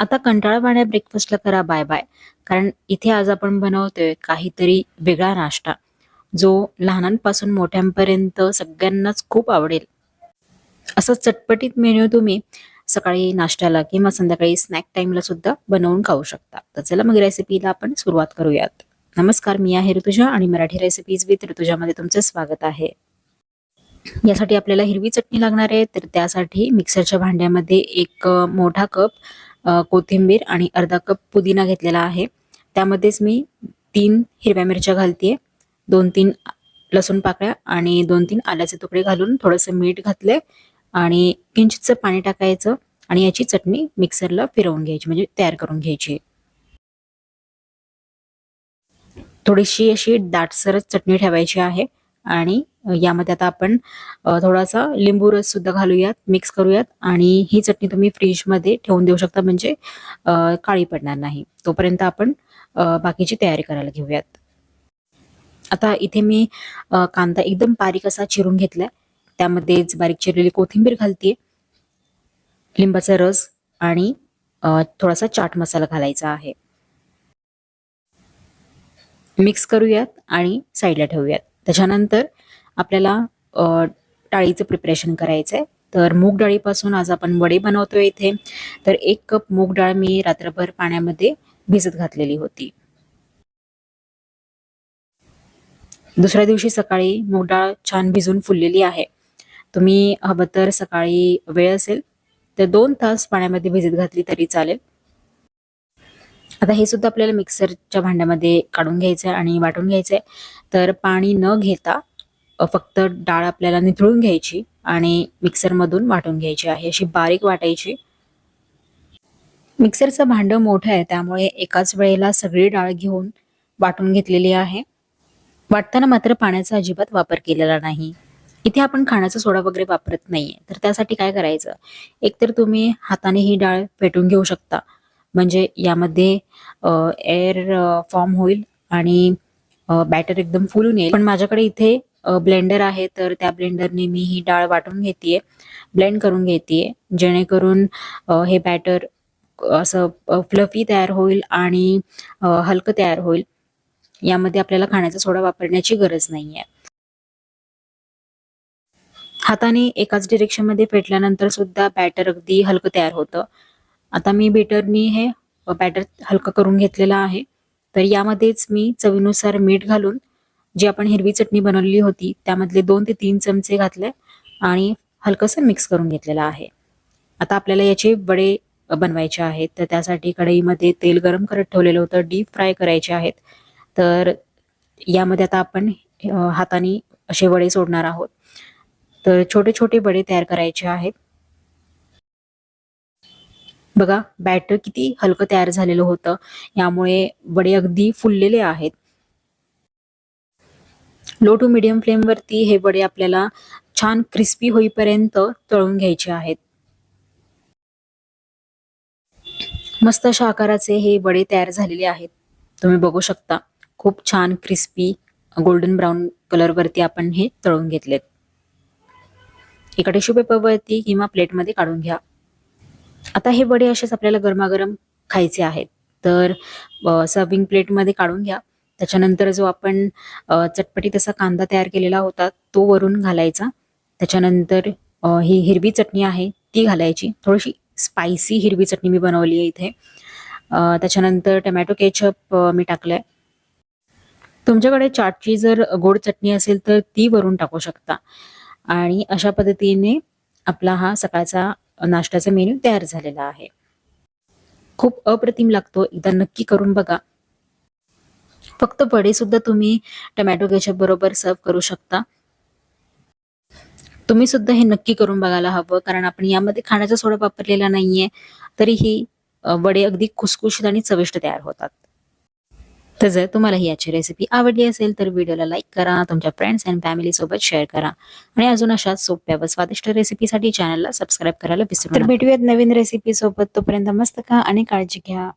आता कंटाळवाण्या ब्रेकफास्टला करा bye bye कारण इथे आज आपण बनवतोय काहीतरी वेगळा नाश्ता जो लहानांपासून मोठ्यांपर्यंत सगळ्यांनाच खूप आवडेल. असं चटपटीत मेन्यू तुम्ही सकाळी नाश्त्याला किंवा संध्याकाळी स्नॅक टाइमला सुद्धा बनवून खाऊ शकता. तर चला मग रेसिपीला आपण सुरुवात करूयात. नमस्कार मी आहे ऋतुजा आणि मराठी रेसिपीज विथ ऋतुजामध्ये तुमचं स्वागत आहे. यासाठी आपल्याला हिरवी चटणी लागणार आहे तर त्यासाठी मिक्सरच्या भांड्यामध्ये एक मोठा कप कोथिंबीर आणि अर्धा कप पुदिना घेतलेला आहे. त्यामध्येच मी तीन हिरव्या मिरच्या घालतीये. दोन तीन लसूण पाकळ्या आणि दोन तीन आल्याचे तुकडे घालून थोडंसं मीठ घातले आणि किंचितचं पाणी टाकायचं आणि याची चटणी मिक्सरला फिरवून घ्यायची म्हणजे तयार करून घ्यायची. थोडीशी अशी दाटसरच चटणी ठेवायची आहे. आणि यामध्ये आता आपण थोडासा लिंबू रस सुद्धा घालूयात मिक्स करूयात आणि ही चटणी तुम्ही फ्रीजमध्ये ठेवून देऊ शकता म्हणजे काळी पडणार नाही. तोपर्यंत आपण बाकीची तयारी करायला घेऊयात. आता इथे मी कांदा एकदम बारीक असा चिरून घेतलाय. त्यामध्येच बारीक चिरलेली कोथिंबीर घालते लिंबाचा रस आणि थोडासा चाट मसाला घालायचा आहे. मिक्स करूयात आणि साईडला ठेवूयात. त्याच्यानंतर आपल्याला डाळीचं प्रिपरेशन करायचं आहे तर मूग डाळीपासून आज आपण वडे बनवतोय इथे. तर एक कप मूग डाळ मी रात्रभर पाण्यामध्ये भिजत घातलेली होती. दुसऱ्या दिवशी सकाळी मूग डाळ छान भिजून फुललेली आहे. तुम्ही हवं तर सकाळी वेळ असेल तर दोन तास पाण्यामध्ये भिजत घातली तरी चालेल. आता हे सुद्धा आपल्याला मिक्सरच्या भांड्यामध्ये काढून घ्यायचं आहे आणि वाटून घ्यायचं आहे. तर पाणी न घेता फक्त डाळ आपल्याला निथळून घ्यायची आणि मिक्सरमधून वाटून घ्यायची आहे. अशी बारीक वाटायची. मिक्सरचं भांडं मोठं आहे त्यामुळे एकाच वेळेला सगळी डाळ घेऊन वाटून घेतलेली आहे. वाटताना मात्र पाण्याचा अजिबात वापर केलेला नाही. इथे आपण खाण्याचा सोडा वगैरे वापरत नाहीये. तर त्यासाठी काय करायचं? एकतर तुम्ही हाताने ही डाळ फेटून घेऊ शकता. म्हणजे यामध्ये एअर फॉर्म होईल आणि बॅटर एकदम फुलून येईल. पण माझ्याकडे इथे ब्लेंडर आहे तर त्या ब्लेंडरने मी ही डाळ वाटून घेतेय ब्लेंड करून घेतेय जेणेकरून हे बॅटर असं फ्लफी तयार होईल आणि हलकं तयार होईल. यामध्ये आपल्याला खाण्याचा सोडा वापरण्याची गरज नाहीये. हाताने एकाच डिरेक्शनमध्ये फेटल्यानंतर सुद्धा बॅटर अगदी हलकं तयार होतं. आता मी बेटरनी हे बॅटर हलकं करून घेतलेलं आहे. तर यामध्येच मी चवीनुसार मीठ घालून जी आपण हिरवी चटणी बनवलेली होती त्यामधले दोन ते तीन चमचे घातले आणि हलकंसं मिक्स करून घेतलेलं आहे. आता आपल्याला याचे वडे बनवायचे आहेत. तर त्यासाठी कढईमध्ये तेल गरम करत ठेवलेलं होतं डीप फ्राय करायचे आहेत. तर यामध्ये आता आपण हाताने असे वडे सोडणार आहोत. तर छोटे छोटे वडे तयार करायचे आहेत. बघा बॅटर किती हलकं तयार झालेलं होतं. यामुळे वडे अगदी फुललेले आहेत. लो टू मिडियम फ्लेम वरती हे वडे आपल्याला छान क्रिस्पी होईपर्यंत तळून घ्यायचे आहेत. मस्त अशा आकाराचे हे वडे तयार झालेले आहेत. तुम्ही बघू शकता खूप छान क्रिस्पी गोल्डन ब्राऊन कलर वरती आपण हे तळून घेतलेत. एका टिश्यू पेपरवरती किंवा प्लेटमध्ये काढून घ्या. आता हे वडे असेच आपल्याला गरमागरम खायचे आहेत. तर सर्विंग प्लेटमध्ये काढून घ्या. त्याच्यानंतर जो आपण चटपटीत असा कांदा तयार केलेला होता तो वरून घालायचा. त्याच्यानंतर ही हिरवी चटणी आहे ती घालायची. थोडीशी स्पायसी हिरवी चटणी मी बनवली आहे इथे. त्याच्यानंतर टमॅटो केचप मी टाकलंय. तुमच्याकडे चाटची जर गोड चटणी असेल तर ती वरून टाकू शकता. आणि अशा पद्धतीने आपला हा सकाळचा नाश्त्याचा मेन्यू तयार झालेला आहे. खूप अप्रतिम लागतो. एकदा नक्की करून बघा. फक्त वडे सुद्धा तुम्ही टमॅटो केचप बरोबर सर्व करू शकता. तुम्ही सुद्धा हे नक्की करून बघायला हवं. कारण आपण यामध्ये खाण्याचा सोडा वापरलेला नाहीये तरीही वडे अगदी खुसखुशीत आणि चविष्ट तयार होतात. तर जर तुम्हाला ही याची रेसिपी आवडली असेल तर व्हिडिओला लाईक करा तुमच्या फ्रेंड्स अँड फॅमिली सोबत शेअर करा. आणि अजून अशाच सोप्या व स्वादिष्ट रेसिपीसाठी चॅनलला सबस्क्राईब करायला विसरू तर भेटूयात नवीन रेसिपी सोबत. तोपर्यंत मस्त खा आणि काळजी घ्या.